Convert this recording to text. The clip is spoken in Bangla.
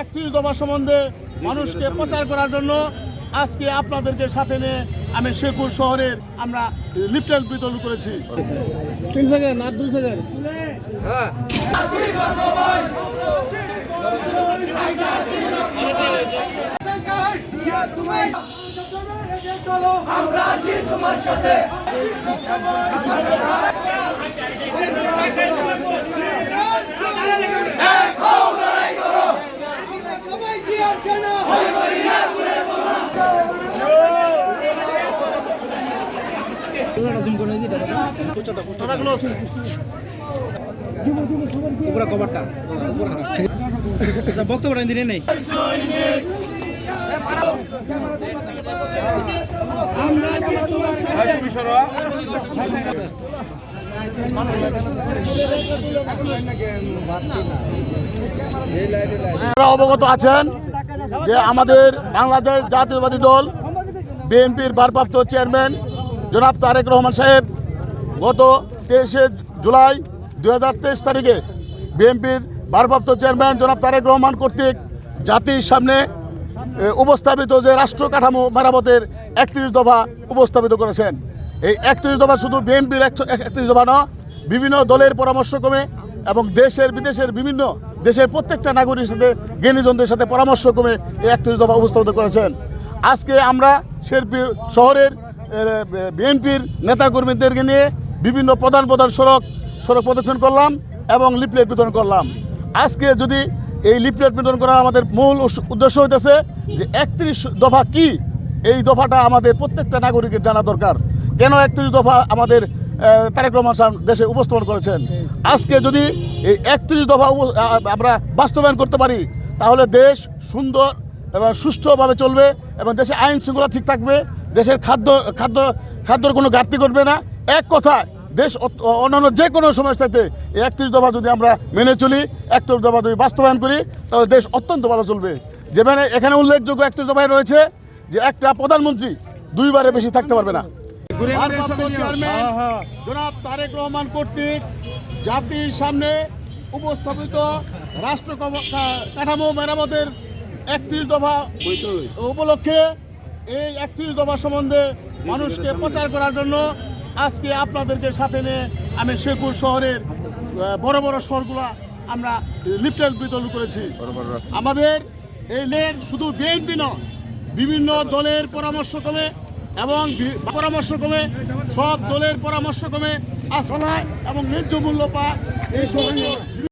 একত্রিশ দফা সম্বন্ধে মানুষকে প্রচার করার জন্য আজকে আপনাদেরকে সাথে নিয়ে আমি শেরপুর শহরের আমরা লিফটেল বিতরণ করেছি। তিন সেকেন্ড আর দুই সেকেন্ড কথাগুলো পুরো কভারটা। বক্তব্যটা দিনে নেই। অবগত আছেন যে আমাদের বাংলাদেশ জাতীয়বাদী দল বিএনপির ভারপ্রাপ্ত চেয়ারম্যান জনাব তারেক রহমান সাহেব, গত তেইশে জুলাই দু হাজার তেইশ তারিখে বিএনপির ভারপ্রাপ্ত চেয়ারম্যান জনাব তারেক রহমান কর্তৃক জাতির সামনে উপস্থাপিত যে রাষ্ট্র কাঠামো মেরামতের একত্রিশ দফা উপস্থাপিত করেছেন। এই একত্রিশ দফা শুধু বিএনপির একত্রিশ দফা নয়, বিভিন্ন দলের পরামর্শক্রমে এবং দেশের, বিদেশের বিভিন্ন দেশের প্রত্যেকটা নাগরিকের সাথে, জ্ঞানীজনদের সাথে পরামর্শক্রমে এই একত্রিশ দফা উপস্থাপিত করেছেন। আজকে আমরা শেরপি শহরের বিএনপির নেতাকর্মীদেরকে নিয়ে বিভিন্ন প্রধান প্রধান সড়ক সড়ক প্রদক্ষিণ করলাম এবং লিফলেট বিতরণ করলাম। আজকে যদি এই লিফলেট বিতরণ করার আমাদের মূল উদ্দেশ্য হইতেছে যে একত্রিশ দফা কি? এই দফাটা আমাদের প্রত্যেকটা নাগরিকের জানা দরকার। কেন একত্রিশ দফা আমাদের তারেক রহমান সাহেব দেশে উপস্থাপন করেছেন? আজকে যদি এই একত্রিশ দফা আমরা বাস্তবায়ন করতে পারি, তাহলে দেশ সুন্দর এবং সুষ্ঠুভাবে চলবে এবং দেশে আইন শৃঙ্খলা ঠিক থাকবে। দেশের খাদ্য খাদ্য খাদ্যর কোনো ঘাটতি করবে না। এক কথায় দেশ অন্যান্য যে কোনো সময়ের সাথে এই একত্রিশ দফা যদি আমরা মেনে চলি একত্রিশ দফা যদি বাস্তবায়ন করি তাহলে দেশ অত্যন্ত ভালো চলবে। যেখানে এখানে উল্লেখযোগ্য একত্রিশ দফায় রয়েছে যে একটা প্রধানমন্ত্রী দুইবারে বেশি থাকতে পারবে না। চেয়ারম্যান জনাব তারেক রহমান কর্তৃক জাতির সামনে উপস্থাপিত রাষ্ট্র কাঠামো মেরামতের একত্রিশ দফা উপলক্ষে এই একত্রিশ দফা সম্বন্ধে মানুষকে প্রচার করার জন্য আজকে আপনাদেরকে সাথে নিয়ে আমি শেরপুর শহরের বড় বড় শহরগুলো আমরা লিফটেল বিতরণ করেছি। আমাদের এই লেন শুধু বিএনপি নয় বিভিন্ন দলের পরামর্শক্রমে এবং বি- পরামর্শক্রমে সব দলের পরামর্শ পরামর্শক্রমে আসলায় এবং ন্যায্য মূল্য পায় এই সমস্ত